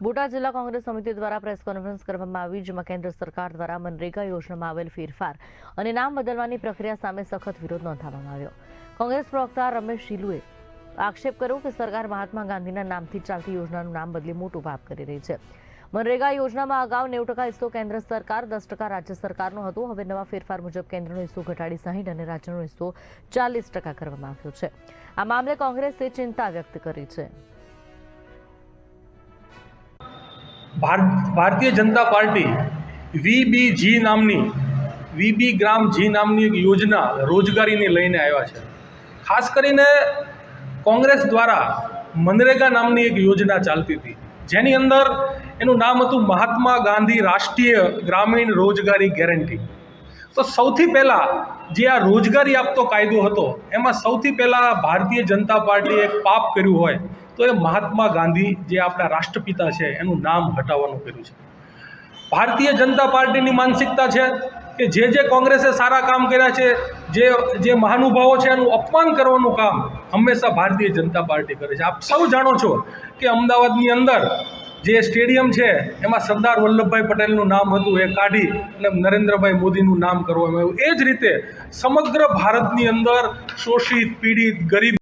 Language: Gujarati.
બોટાદ જિલ્લા કોંગ્રેસ સમિતિ દ્વારા પ્રેસ કોન્ફરન્સ કરવામાં આવી, જેમાં કેન્દ્ર સરકાર દ્વારા મનરેગા યોજનામાં આવેલ ફેરફાર અને નામ બદલવાની પ્રક્રિયા સામે સખત વિરોધ નોંધાવવામાં આવ્યો. કોંગ્રેસ પ્રવક્તા રમેશ શીલુએ આક્ષેપ કર્યો કે સરકાર મહાત્મા ગાંધીના નામથી ચાલતી યોજનાનું નામ બદલી મોટું પાપ કરી રહી છે. મનરેગા યોજનામાં અગાઉ નેવું ટકા હિસ્સો કેન્દ્ર સરકાર, દસ ટકા રાજ્ય સરકારનો હતો. હવે નવા ફેરફાર મુજબ કેન્દ્રનો હિસ્સો ઘટાડી સાહીઠ અને રાજ્યનો હિસ્સો ચાલીસ ટકા કરવામાં આવ્યો છે. આ મામલે કોંગ્રેસે ચિંતા વ્યક્ત કરી છે. ભારતીય જનતા પાર્ટી વીબીજી નામની વીબી ગ્રામ જી નામની એક યોજના રોજગારીને લઈને આવ્યા છે. ખાસ કરીને કોંગ્રેસ દ્વારા મનરેગા નામની એક યોજના ચાલતી હતી. જેની અંદર એનું નામ હતું મહાત્મા ગાંધી રાષ્ટ્રીય ગ્રામીણ રોજગારી ગેરંટી. તો સૌથી પહેલાં જે આ રોજગારી આપતો કાયદો હતો, એમાં સૌથી પહેલાં ભારતીય જનતા પાર્ટીએ પાપ કર્યું હોય તો એ મહાત્મા ગાંધી જે આપણા રાષ્ટ્રપિતા છે, એનું નામ હટાવવાનું કર્યું છે. ભારતીય જનતા પાર્ટીની માનસિકતા છે કે જે જે કોંગ્રેસે સારા કામ કર્યા છે, જે જે મહાનુભાવો છે, એનું અપમાન કરવાનું કામ હંમેશા ભારતીય જનતા પાર્ટી કરે છે. આપ સૌ જાણો છો કે અમદાવાદની અંદર જે સ્ટેડિયમ છે, એમાં સરદાર વલ્લભભાઈ પટેલનું નામ હતું, એ કાઢી અને નરેન્દ્રભાઈ મોદીનું નામ કરવામાં આવ્યું. એ જ રીતે સમગ્ર ભારતની અંદર શોષિત, પીડિત, ગરીબ